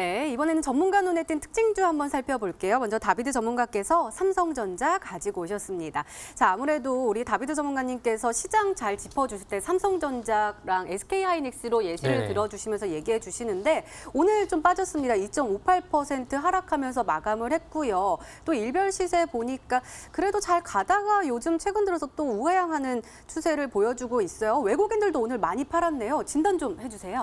네, 이번에는 전문가 눈에 띈 특징주 한번 살펴볼게요. 먼저 다비드 전문가께서 삼성전자 가지고 오셨습니다. 자, 아무래도 우리 다비드 전문가님께서 시장 잘 짚어주실 때 삼성전자랑 SK하이닉스로 예시를 네네. 들어주시면서 얘기해 주시는데 오늘 좀 빠졌습니다. 2.58% 하락하면서 마감을 했고요. 또 일별 시세 보니까 그래도 잘 가다가 요즘 최근 들어서 또 우회항하는 추세를 보여주고 있어요. 외국인들도 오늘 많이 팔았네요. 진단 좀 해주세요.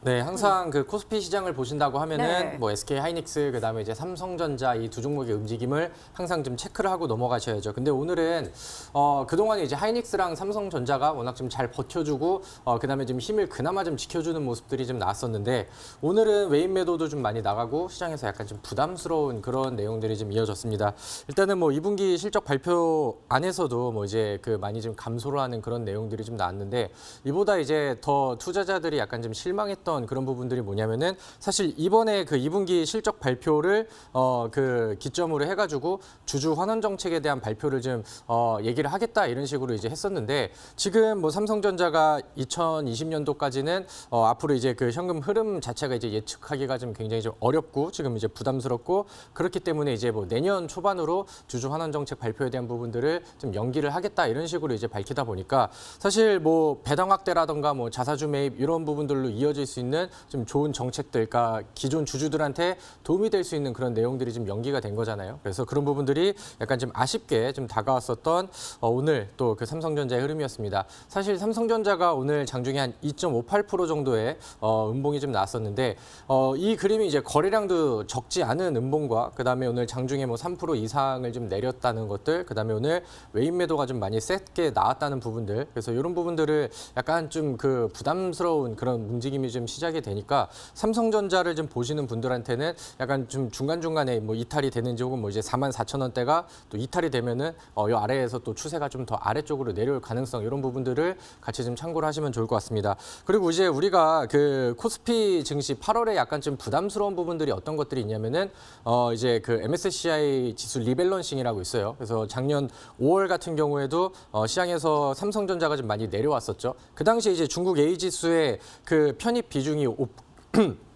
네, 항상 그 코스피 시장을 보신다고 하면은 네. 뭐 SK 하이닉스 그다음에 이제 삼성전자 이 두 종목의 움직임을 항상 좀 체크를 하고 넘어가셔야죠. 근데 오늘은 어 그동안 이제 하이닉스랑 삼성전자가 워낙 좀 잘 버텨주고 어 그다음에 좀 힘을 그나마 좀 지켜주는 모습들이 좀 나왔었는데 오늘은 외인 매도도 좀 많이 나가고 시장에서 약간 좀 부담스러운 그런 내용들이 좀 이어졌습니다. 일단은 뭐 2분기 실적 발표 안에서도 뭐 이제 그 많이 좀 감소를 하는 그런 내용들이 좀 나왔는데 이보다 이제 더 투자자들이 약간 좀 실망했던 그런 부분들이 뭐냐면은 사실 이번에 그 2분기 실적 발표를 어 그 기점으로 해가지고 주주 환원 정책에 대한 발표를 좀 어 얘기를 하겠다 이런 식으로 이제 했었는데 지금 뭐 삼성전자가 2020년도까지는 어 앞으로 이제 그 현금 흐름 자체가 이제 예측하기가 좀 굉장히 좀 어렵고 지금 이제 부담스럽고 그렇기 때문에 이제 뭐 내년 초반으로 주주 환원 정책 발표에 대한 부분들을 좀 연기를 하겠다 이런 식으로 이제 밝히다 보니까 사실 뭐 배당 확대라던가 뭐 자사주 매입 이런 부분들로 이어질 수 있는 좀 좋은 정책들, 그러니까 기존 주주들한테 도움이 될 수 있는 그런 내용들이 좀 연기가 된 거잖아요. 그래서 그런 부분들이 약간 좀 아쉽게 좀 다가왔었던 어, 오늘 또 그 삼성전자의 흐름이었습니다. 사실 삼성전자가 오늘 장중에 한 2.58% 정도의 어, 음봉이 좀 나왔었는데 어, 이 그림이 이제 거래량도 적지 않은 음봉과 그다음에 오늘 장중에 뭐 3% 이상을 좀 내렸다는 것들, 그다음에 오늘 외인 매도가 좀 많이 세게 나왔다는 부분들. 그래서 이런 부분들을 약간 좀 그 부담스러운 그런 움직임이 좀 시작이 되니까 삼성전자를 좀 보시는 분들한테는 약간 좀 중간중간에 뭐 이탈이 되는지 혹은 뭐 이제 4만 4천 원대가 또 이탈이 되면은 어, 이 아래에서 또 추세가 좀 더 아래쪽으로 내려올 가능성 이런 부분들을 같이 좀 참고를 하시면 좋을 것 같습니다. 그리고 이제 우리가 그 코스피 증시 8월에 약간 좀 부담스러운 부분들이 어떤 것들이 있냐면은 어 이제 그 MSCI 지수 리밸런싱이라고 있어요. 그래서 작년 5월 같은 경우에도 어 시장에서 삼성전자가 좀 많이 내려왔었죠. 그 당시에 이제 중국 A 지수의 그 편입 비 중이 오-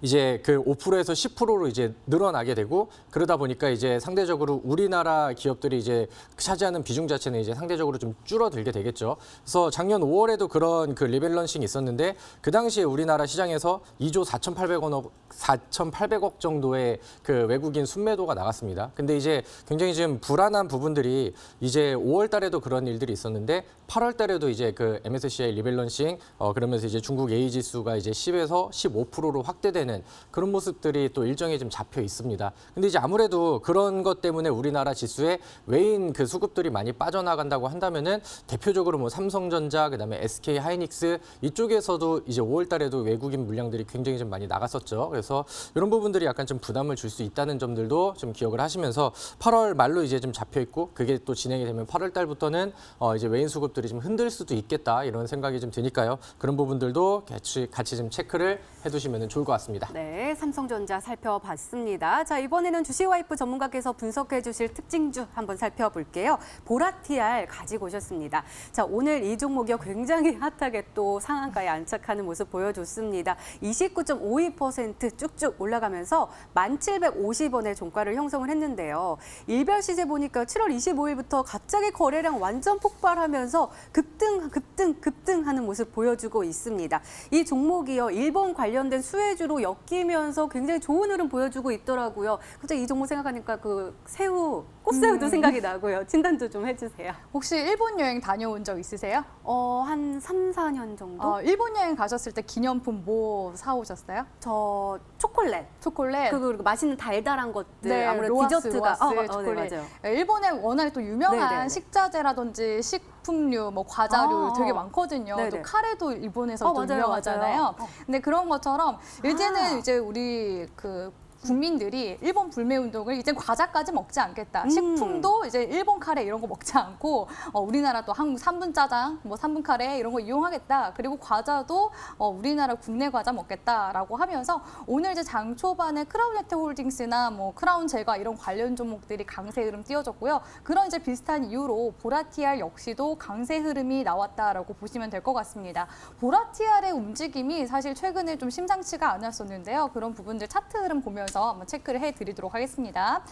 이제 그 5%에서 10%로 이제 늘어나게 되고 그러다 보니까 이제 상대적으로 우리나라 기업들이 이제 차지하는 비중 자체는 이제 상대적으로 좀 줄어들게 되겠죠. 그래서 작년 5월에도 그런 그 리밸런싱이 있었는데 그 당시에 우리나라 시장에서 2조 4,800억 4,800억 정도의 그 외국인 순매도가 나갔습니다. 근데 이제 굉장히 지금 불안한 부분들이 이제 5월 달에도 그런 일들이 있었는데 8월 달에도 이제 그 MSCI 리밸런싱 어 그러면서 이제 중국 A 지수가 이제 10에서 15%로 확대되는 그런 모습들이 또 일정이 좀 잡혀 있습니다. 근데 이제 아무래도 그런 것 때문에 우리나라 지수에 외인 그 수급들이 많이 빠져나간다고 한다면은 대표적으로 뭐 삼성전자 그다음에 SK 하이닉스 이쪽에서도 이제 5월 달에도 외국인 물량들이 굉장히 좀 많이 나갔었죠. 그래서 이런 부분들이 약간 좀 부담을 줄 수 있다는 점들도 좀 기억을 하시면서 8월 말로 이제 좀 잡혀 있고 그게 또 진행이 되면 8월 달부터는 어 이제 외인 수급들이 좀 흔들 수도 있겠다 이런 생각이 좀 드니까요. 그런 부분들도 같이 같이 좀 체크를 해두시면 좋을 것 같습니다. 네, 삼성전자 살펴봤습니다. 자, 이번에는 주식와이프 전문가께서 분석해 주실 특징주 한번 살펴볼게요. 보라티알 가지고 오셨습니다. 자, 오늘 이 종목이 굉장히 핫하게 또 상한가에 안착하는 모습 보여줬습니다. 29.52% 쭉쭉 올라가면서 1,750원의 종가를 형성을 했는데요. 일별 시세 보니까 7월 25일부터 갑자기 거래량 완전 폭발하면서 급등, 급등, 급등하는 모습 보여주고 있습니다. 이 종목이요, 일본 관련된 수혜주로 엮이면서 굉장히 좋은 흐름 보여주고 있더라고요. 갑자기 이 종목 생각하니까 그 새우, 꽃새우도 생각이 나고요. 진단도 좀 해주세요. 혹시 일본 여행 다녀온 적 있으세요? 어, 한 3, 4년 정도? 어, 일본 여행 가셨을 때 기념품 뭐 사오셨어요? 저 초콜릿. 초콜릿. 그리고 그리고 맛있는 달달한 것들 네, 아무래도 로아스, 디저트가 로아스 어, 어, 네, 초콜릿. 맞아요. 일본에 워낙에 또 유명한 네네네. 식자재라든지 식 품류, 뭐 과자류 아, 되게 많거든요. 네네. 또 카레도 일본에서 어, 또 맞아요, 유명하잖아요. 맞아요. 어. 근데 그런 것처럼 이제는 아. 이제 우리 그 국민들이 일본 불매 운동을 이제 과자까지 먹지 않겠다. 음. 식품도 이제 일본 카레 이런 거 먹지 않고 어, 우리나라 또 한국 삼분 짜장, 뭐 삼분 카레 이런 거 이용하겠다. 그리고 과자도 어, 우리나라 국내 과자 먹겠다라고 하면서 오늘 이제 장 초반에 크라운네트 홀딩스나 뭐 크라운 제과 이런 관련 종목들이 강세 흐름 띄워졌고요. 그런 이제 비슷한 이유로 보라티알 역시도 강세 흐름이 나왔다라고 보시면 될 것 같습니다. 보라티알의 움직임이 사실 최근에 좀 심상치가 않았었는데요. 그런 부분들 차트 흐름 보면서 한번 체크를 해드리도록 하겠습니다.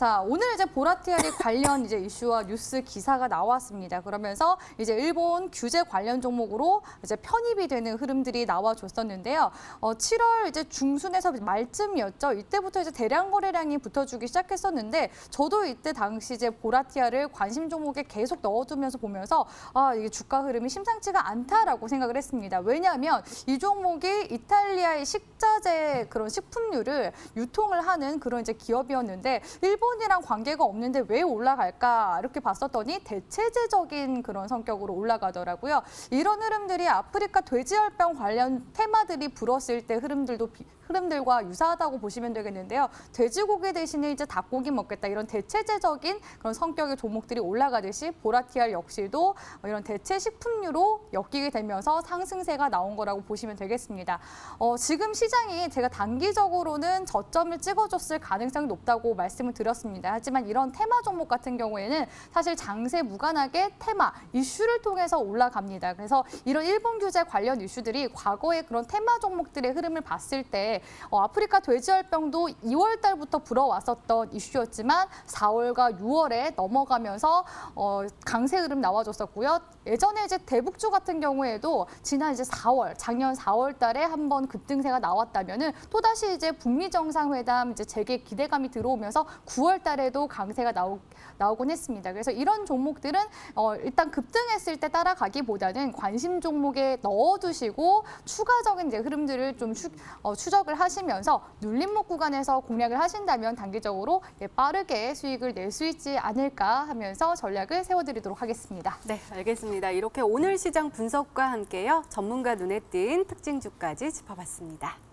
자, 오늘 이제 보라티알이 관련 이제 이슈와 뉴스 기사가 나왔습니다. 그러면서 이제 일본 규제 관련 종목으로 이제 편입이 되는 흐름들이 나와줬었는데요. 어, 7월 이제 중순에서 말쯤이었죠. 이때부터 이제 대량 거래량이 붙어주기 시작했었는데 저도 이때 당시 이제 보라티알을 관심 종목에 계속 넣어두면서 보면서 아, 이게 주가 흐름이 심상치가 않다라고 생각을 했습니다. 왜냐하면 이 종목이 이탈리아의 식자재 그런 식품류를 유통을 하는 그런 이제 기업이었는데 일본 이랑 관계가 없는데 왜 올라갈까 이렇게 봤었더니 대체제적인 그런 성격으로 올라가더라고요. 이런 흐름들이 아프리카 돼지열병 관련 테마들이 불었을 때 흐름들도 비- 흐름들과 유사하다고 보시면 되겠는데요. 돼지고기 대신에 이제 닭고기 먹겠다 이런 대체제적인 그런 성격의 종목들이 올라가듯이 보라티알 역시도 이런 대체 식품류로 엮이게 되면서 상승세가 나온 거라고 보시면 되겠습니다. 어, 지금 시장이 제가 단기적으로는 저점을 찍어줬을 가능성이 높다고 말씀을 드렸 습니다. 하지만 이런 테마 종목 같은 경우에는 사실 장세 무관하게 테마 이슈를 통해서 올라갑니다. 그래서 이런 일본 규제 관련 이슈들이 과거의 그런 테마 종목들의 흐름을 봤을 때 어, 아프리카 돼지열병도 2월 달부터 불어왔었던 이슈였지만 4월과 6월에 넘어가면서 어, 강세 흐름 나와줬었고요. 예전에 이제 대북주 같은 경우에도 지난 이제 4월, 작년 4월 달에 한번 급등세가 나왔다면은 또다시 이제 북미 정상회담 이제 재개 기대감이 들어오면서 9월 달에도 강세가 나오, 나오곤 했습니다. 그래서 이런 종목들은 어, 일단 급등했을 때 따라가기보다는 관심 종목에 넣어두시고 추가적인 이제 흐름들을 좀 추, 어, 추적을 하시면서 눌림목 구간에서 공략을 하신다면 단기적으로 예, 빠르게 수익을 낼 수 있지 않을까 하면서 전략을 세워드리도록 하겠습니다. 네, 알겠습니다. 이렇게 오늘 시장 분석과 함께요. 전문가 눈에 띈 특징주까지 짚어봤습니다.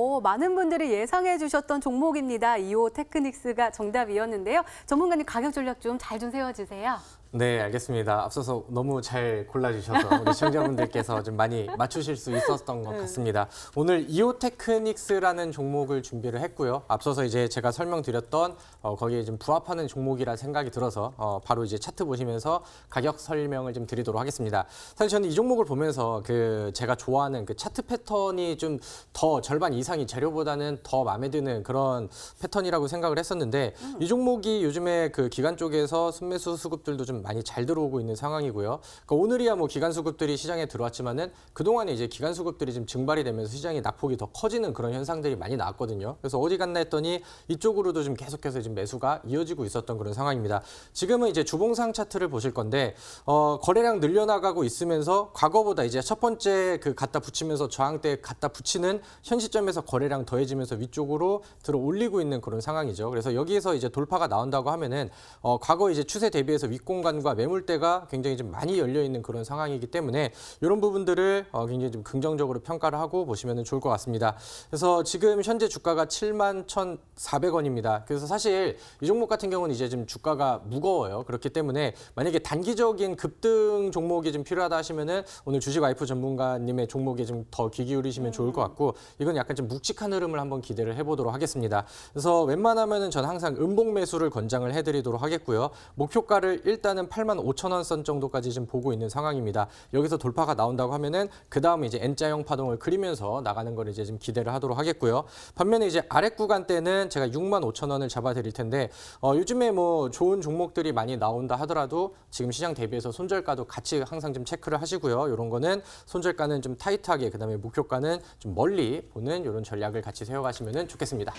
오, 많은 분들이 예상해 주셨던 종목입니다. 이오 테크닉스가 정답이었는데요. 전문가님 가격 전략 좀 잘좀 세워주세요. 네, 알겠습니다. 앞서서 너무 잘 골라주셔서 우리 시청자분들께서 좀 많이 맞추실 수 있었던 것 같습니다. 오늘 이오테크닉스라는 종목을 준비를 했고요. 앞서서 이제 제가 설명드렸던 어, 거기에 좀 부합하는 종목이라 생각이 들어서 어, 바로 이제 차트 보시면서 가격 설명을 좀 드리도록 하겠습니다. 사실 저는 이 종목을 보면서 그 제가 좋아하는 그 차트 패턴이 좀 더 절반 이상이 재료보다는 더 마음에 드는 그런 패턴이라고 생각을 했었는데 이 종목이 요즘에 그 기관 쪽에서 순매수 수급들도 좀 많이 잘 들어오고 있는 상황이고요. 그러니까 오늘이야 뭐 기관 수급들이 시장에 들어왔지만은 그동안에 이제 기관 수급들이 좀 증발이 되면서 시장의 낙폭이 더 커지는 그런 현상들이 많이 나왔거든요. 그래서 어디 갔나 했더니 이쪽으로도 좀 계속해서 지금 매수가 이어지고 있었던 그런 상황입니다. 지금은 이제 주봉상 차트를 보실 건데 어, 거래량 늘려나가고 있으면서 과거보다 이제 첫 번째 그 갖다 붙이면서 저항대 갖다 붙이는 현 시점에서 거래량 더해지면서 위쪽으로 들어 올리고 있는 그런 상황이죠. 그래서 여기에서 이제 돌파가 나온다고 하면은 어, 과거 이제 추세 대비해서 윗공간 과 매물대가 굉장히 좀 많이 열려 있는 그런 상황이기 때문에 이런 부분들을 어, 굉장히 좀 긍정적으로 평가를 하고 보시면 좋을 것 같습니다. 그래서 지금 현재 주가가 7만 1,400원입니다. 그래서 사실 이 종목 같은 경우는 이제 좀 주가가 무거워요. 그렇기 때문에 만약에 단기적인 급등 종목이 좀 필요하다 하시면은 오늘 주식 와이프 전문가님의 종목에 좀 더 귀 기울이시면 좋을 것 같고 이건 약간 좀 묵직한 흐름을 한번 기대를 해보도록 하겠습니다. 그래서 웬만하면은 전 항상 음봉 매수를 권장을 해드리도록 하겠고요. 목표가를 일단은 일단은 8만 5천 원선 정도까지 지금 보고 있는 상황입니다. 여기서 돌파가 나온다고 하면은 그 다음에 이제 N자형 파동을 그리면서 나가는 걸 이제 좀 기대를 하도록 하겠고요. 반면에 이제 아래 구간 때는 제가 6만 5천 원을 잡아드릴 텐데 어, 요즘에 뭐 좋은 종목들이 많이 나온다 하더라도 지금 시장 대비해서 손절가도 같이 항상 좀 체크를 하시고요. 이런 거는 손절가는 좀 타이트하게 그다음에 목표가는 좀 멀리 보는 이런 전략을 같이 세워가시면 좋겠습니다.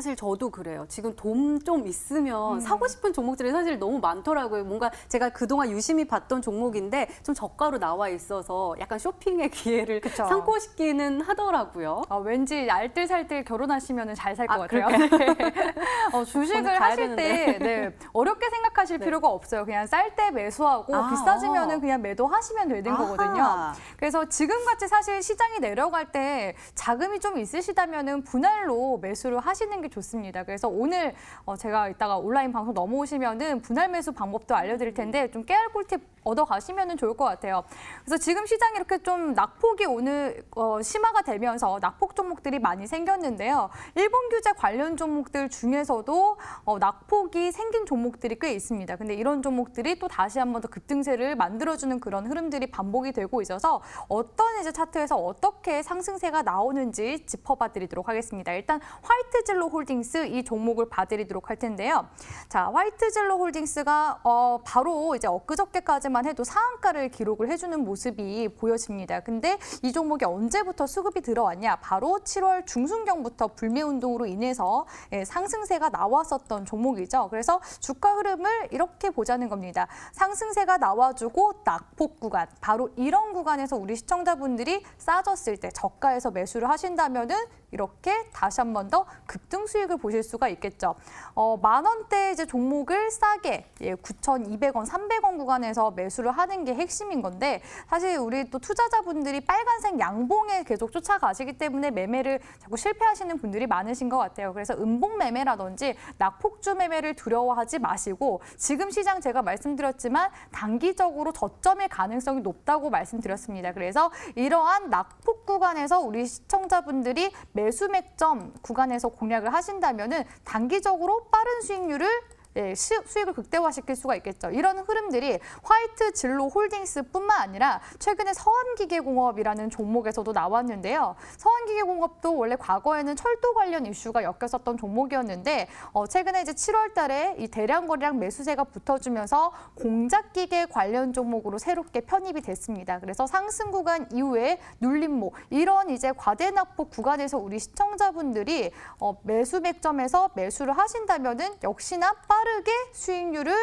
사실 저도 그래요. 지금 돈 좀 있으면 사고 싶은 종목들이 사실 너무 많더라고요. 뭔가 제가 그동안 유심히 봤던 종목인데 좀 저가로 나와 있어서 약간 쇼핑의 기회를 그쵸. 삼고 싶기는 하더라고요. 아, 왠지 알뜰살뜰 결혼하시면 잘 살 것 아, 같아요. 네. 어, 주식을 하실 되는데. 때 네, 어렵게 생각하실 네. 필요가 없어요. 그냥 쌀 때 매수하고 아, 비싸지면 어. 은 그냥 매도하시면 되는 거거든요. 아하. 그래서 지금같이 사실 시장이 내려갈 때 자금이 좀 있으시다면 은 분할로 매수를 하시는 게 좋습니다. 그래서 오늘 어, 제가 이따가 온라인 방송 넘어오시면은 분할 매수 방법도 알려드릴 텐데 좀 깨알 꿀팁 얻어 가시면은 좋을 것 같아요. 그래서 지금 시장이 이렇게 좀 낙폭이 오늘 어, 심화가 되면서 낙폭 종목들이 많이 생겼는데요. 일본 규제 관련 종목들 중에서도 어, 낙폭이 생긴 종목들이 꽤 있습니다. 근데 이런 종목들이 또 다시 한 번 더 급등세를 만들어주는 그런 흐름들이 반복이 되고 있어서 어떤 이제 차트에서 어떻게 상승세가 나오는지 짚어봐드리도록 하겠습니다. 일단 화이트진로 홀딩스 이 종목을 봐드리도록 할 텐데요. 자, 화이트진로 홀딩스가 어, 바로 이제 엊그저께까지 만 해도 상한가를 기록을 해주는 모습이 보여집니다. 근데 이 종목이 언제부터 수급이 들어왔냐? 바로 7월 중순경부터 불매 운동으로 인해서 예, 상승세가 나왔었던 종목이죠. 그래서 주가 흐름을 이렇게 보자는 겁니다. 상승세가 나와주고 낙폭 구간, 바로 이런 구간에서 우리 시청자분들이 싸졌을 때 저가에서 매수를 하신다면 은 이렇게 다시 한 번 더 급등 수익을 보실 수가 있겠죠. 어, 만 원대 이제 종목을 싸게 예, 9,200원, 300원 구간에서 매수를 하는 게 핵심인 건데 사실 우리 또 투자자분들이 빨간색 양봉에 계속 쫓아가시기 때문에 매매를 자꾸 실패하시는 분들이 많으신 것 같아요. 그래서 음봉 매매라든지 낙폭주 매매를 두려워하지 마시고 지금 시장 제가 말씀드렸지만 단기적으로 저점일 가능성이 높다고 말씀드렸습니다. 그래서 이러한 낙폭 구간에서 우리 시청자분들이 매수 맥점 구간에서 공략을 하신다면 은 단기적으로 빠른 수익률을 예, 시- 수익을 극대화시킬 수가 있겠죠. 이런 흐름들이 화이트 진로 홀딩스뿐만 아니라 최근에 서한기계공업이라는 종목에서도 나왔는데요. 서한기계공업도 원래 과거에는 철도 관련 이슈가 엮였었던 종목이었는데 어, 최근에 이제 7월 달에 이 대량 거래량 매수세가 붙어주면서 공작기계 관련 종목으로 새롭게 편입이 됐습니다. 그래서 상승 구간 이후에 눌림목 이런 이제 과대 낙폭 구간에서 우리 시청자분들이 어, 매수 맥점에서 매수를 하신다면은 역시나 빠 르게 수익률을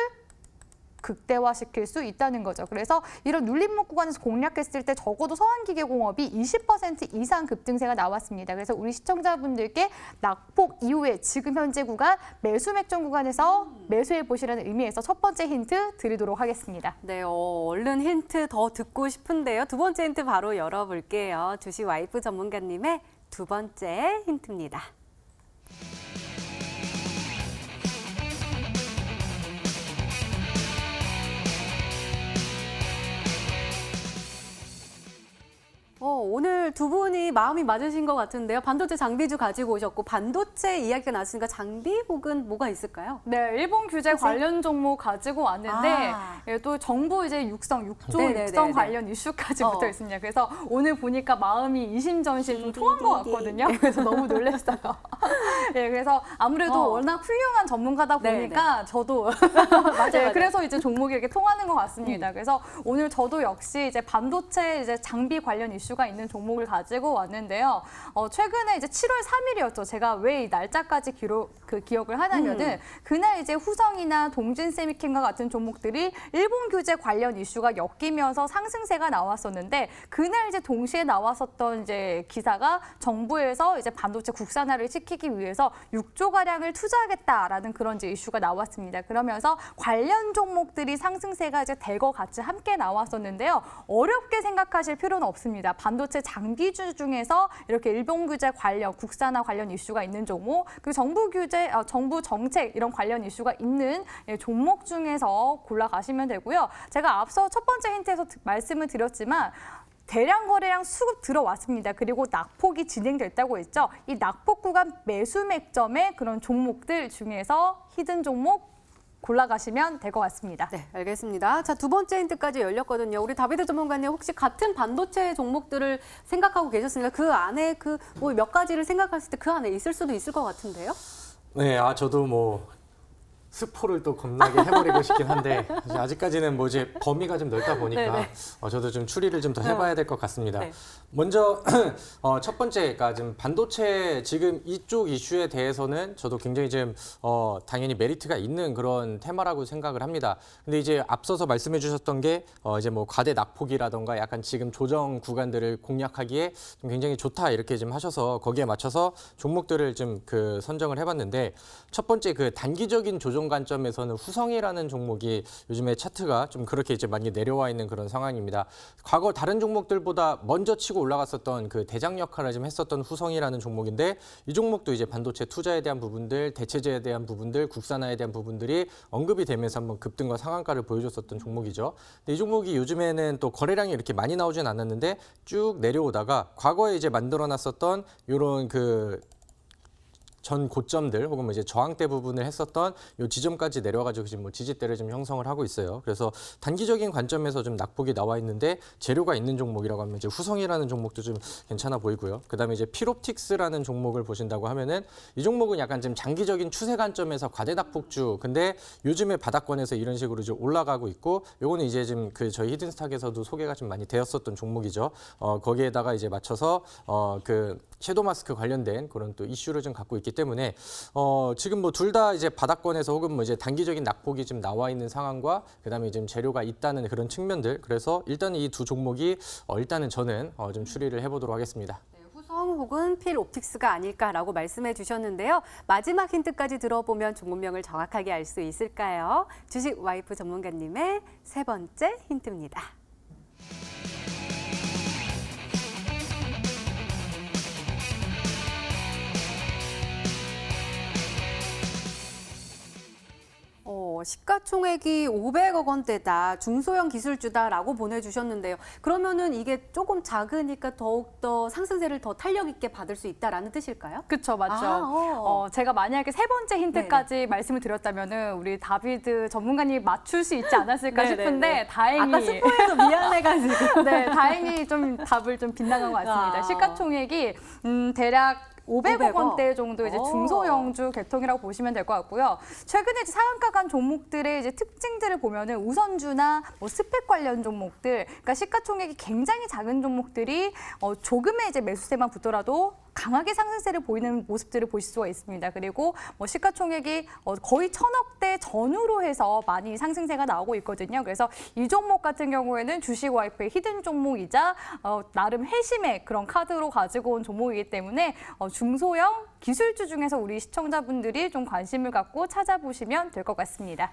극대화시킬 수 있다는 거죠. 그래서 이런 눌림목 구간에서 공략했을 때 적어도 서한기계공업이 20% 이상 급등세가 나왔습니다. 그래서 우리 시청자분들께 낙폭 이후에 지금 현재 구간 매수 맥점 구간에서 매수해 보시라는 의미에서 첫 번째 힌트 드리도록 하겠습니다. 네, 어, 얼른 힌트 더 듣고 싶은데요. 두 번째 힌트 바로 열어볼게요. 주식 와이프 전문가님의 두 번째 힌트입니다. 어, 오늘 두 분이 마음이 맞으신 것 같은데요. 반도체 장비주 가지고 오셨고 반도체 이야기가 나왔으니까 장비 혹은 뭐가 있을까요? 네, 일본 규제 그치? 관련 종목 가지고 왔는데 아. 예, 또 정부 이제 육성, 육조 네네네네. 육성 관련 이슈까지 어. 붙어 있습니다. 그래서 오늘 보니까 마음이 이심전심 좀 통한 것 같거든요. 그래서 너무 놀랐어요. 예, 그래서 아무래도 어. 워낙 훌륭한 전문가다 네네. 보니까 저도 맞아요, 네. 음. 그래서 이제 종목이 이렇게 통하는 것 같습니다. 그래서 오늘 저도 역시 이제 반도체 이제 장비 관련 이슈 가 있는 종목을 가지고 왔는데요. 어, 최근에 이제 7월 3일이었죠. 제가 왜 이 날짜까지 기록 그 기억을 하냐면은 음. 그날 이제 후성이나 동진 세미캠과 같은 종목들이 일본 규제 관련 이슈가 엮이면서 상승세가 나왔었는데 그날 이제 동시에 나왔었던 이제 기사가 정부에서 이제 반도체 국산화를 시키기 위해서 6조 가량을 투자하겠다라는 그런 이제 이슈가 나왔습니다. 그러면서 관련 종목들이 상승세가 이제 대거 같이 함께 나왔었는데요. 어렵게 생각하실 필요는 없습니다. 반도체 장비주 중에서 이렇게 일본 규제 관련 국산화 관련 이슈가 있는 종목, 그 정부 규제, 어, 정부 정책 이런 관련 이슈가 있는 예, 종목 중에서 골라 가시면 되고요. 제가 앞서 첫 번째 힌트에서 드- 말씀을 드렸지만 대량 거래량 수급 들어왔습니다. 그리고 낙폭이 진행됐다고 했죠. 이 낙폭 구간 매수 맥점의 그런 종목들 중에서 히든 종목 골라가시면 될 것 같습니다. 네, 알겠습니다. 자, 두 번째 힌트까지 열렸거든요. 우리 다비드 전문가님 혹시 같은 반도체 종목들을 생각하고 계셨습니까? 그 안에 그 뭐 몇 가지를 생각했을 때 그 안에 있을 수도 있을 것 같은데요? 네, 아 저도 뭐 스포를 또 겁나게 해버리고 싶긴 한데 아직까지는 뭐 이제 범위가 좀 넓다 보니까 네네. 어, 저도 좀 추리를 좀 더 해봐야 될 것 같습니다. 네. 먼저 어, 첫 번째가 지금 반도체 지금 이쪽 이슈에 대해서는 저도 굉장히 좀 어, 당연히 메리트가 있는 그런 테마라고 생각을 합니다. 근데 이제 앞서서 말씀해주셨던 게 어, 이제 뭐 과대 낙폭이라던가 약간 지금 조정 구간들을 공략하기에 좀 굉장히 좋다 이렇게 좀 하셔서 거기에 맞춰서 종목들을 좀 그 선정을 해봤는데 첫 번째 그 단기적인 조정 관점에서는 후성이라는 종목이 요즘에 차트가 좀 그렇게 이제 많이 내려와 있는 그런 상황입니다. 과거 다른 종목들보다 먼저 치고 올라갔었던 그 대장 역할을 좀 했었던 후성이라는 종목인데 이 종목도 이제 반도체 투자에 대한 부분들, 대체제에 대한 부분들, 국산화에 대한 부분들이 언급이 되면서 한번 급등과 상한가를 보여줬었던 종목이죠. 근데 이 종목이 요즘에는 또 거래량이 이렇게 많이 나오진 않았는데 쭉 내려오다가 과거에 이제 만들어놨었던 이런 그 전 고점들 혹은 뭐 이제 저항대 부분을 했었던 요 지점까지 내려가지고 지금 뭐 지지대를 좀 형성을 하고 있어요. 그래서 단기적인 관점에서 좀 낙폭이 나와 있는데 재료가 있는 종목이라고 하면 이제 후성이라는 종목도 좀 괜찮아 보이고요. 그다음에 이제 피롭틱스라는 종목을 보신다고 하면은 이 종목은 약간 좀 장기적인 추세 관점에서 과대 낙폭주. 근데 요즘에 바닥권에서 이런 식으로 좀 올라가고 있고 요거는 이제 지금 그 저희 히든스탁에서도 소개가 좀 많이 되었었던 종목이죠. 어 거기에다가 이제 맞춰서 어그 섀도우 마스크 관련된 그런 또 이슈를 좀 갖고 있기 때문에 어 지금 뭐 둘 다 이제 바닥권에서 혹은 뭐 이제 단기적인 낙폭이 좀 나와 있는 상황과 그다음에 지금 재료가 있다는 그런 측면들 그래서 일단 이 두 종목이 어 일단은 저는 어 좀 추리를 해보도록 하겠습니다. 네, 후성 혹은 필 옵틱스가 아닐까라고 말씀해 주셨는데요. 마지막 힌트까지 들어보면 종목명을 정확하게 알 수 있을까요? 주식 와이프 전문가님의 세 번째 힌트입니다. 어, 시가총액이 500억 원대다, 중소형 기술주다라고 보내주셨는데요. 그러면은 이게 조금 작으니까 더욱더 상승세를 더 탄력 있게 받을 수 있다라는 뜻일까요? 그쵸, 맞죠. 아, 어. 어, 제가 만약에 세 번째 힌트까지 말씀을 드렸다면은 우리 다비드 전문가님 맞출 수 있지 않았을까 싶은데 네. 다행히 아까 스포해서 미안해가지고. 네, 다행히 좀 답을 좀 빗나간 것 같습니다. 아. 시가총액이 음, 대략 500억 500억? 원대 정도 이제 오. 중소형주 계통이라고 보시면 될 것 같고요. 최근에 이제 상한가 간 종목들의 이제 특징들을 보면은 우선주나 뭐 스펙 관련 종목들, 그러니까 시가총액이 굉장히 작은 종목들이 어, 조금의 이제 매수세만 붙더라도 강하게 상승세를 보이는 모습들을 보실 수가 있습니다. 그리고 뭐 시가총액이 어, 거의 천억대 전후로 해서 많이 상승세가 나오고 있거든요. 그래서 이 종목 같은 경우에는 주식 와이프의 히든 종목이자 어, 나름 회심의 그런 카드로 가지고 온 종목이기 때문에 어, 중소형 기술주 중에서 우리 시청자분들이 좀 관심을 갖고 찾아보시면 될 것 같습니다.